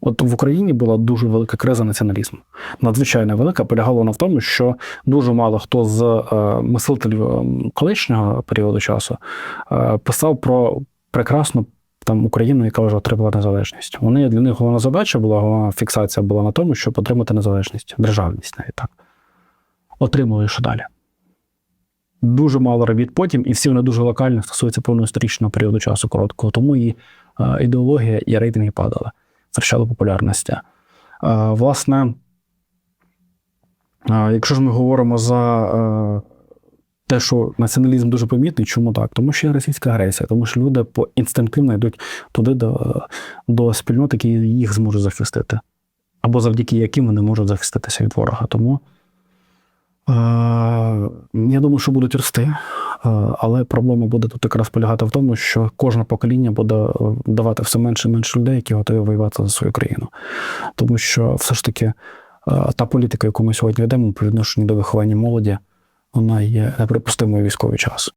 От в Україні була дуже велика криза націоналізму. Надзвичайно велика. Полягала вона в тому, що дуже мало хто з е, мислителів е, колишнього періоду часу е, писав про прекрасну там Україну, яка вже отримала незалежність. Вони для них головна задача була, головна фіксація була на тому, щоб отримати незалежність, державність навіть так. Отримали що далі. Дуже мало робіт потім, і всі вони дуже локально стосуються певного історичного періоду часу короткого. Тому і е, ідеологія і рейтинги падали, втрачали популярності. Е, власне, е, якщо ж ми говоримо за е, те, що націоналізм дуже помітний, чому так? Тому що є російська агресія, тому що люди по інстинктивно йдуть туди до, до спільнот, які їх зможуть захистити, або завдяки яким вони можуть захиститися від ворога. Тому я думаю, що будуть рости, е, але проблема буде тут якраз полягати в тому, що кожне покоління буде е, давати все менше і менше людей, які готові воювати за свою країну. Тому що все ж таки е, та політика, яку ми сьогодні ведемо по відношенню до виховання молоді, вона є неприпустимою військовий час.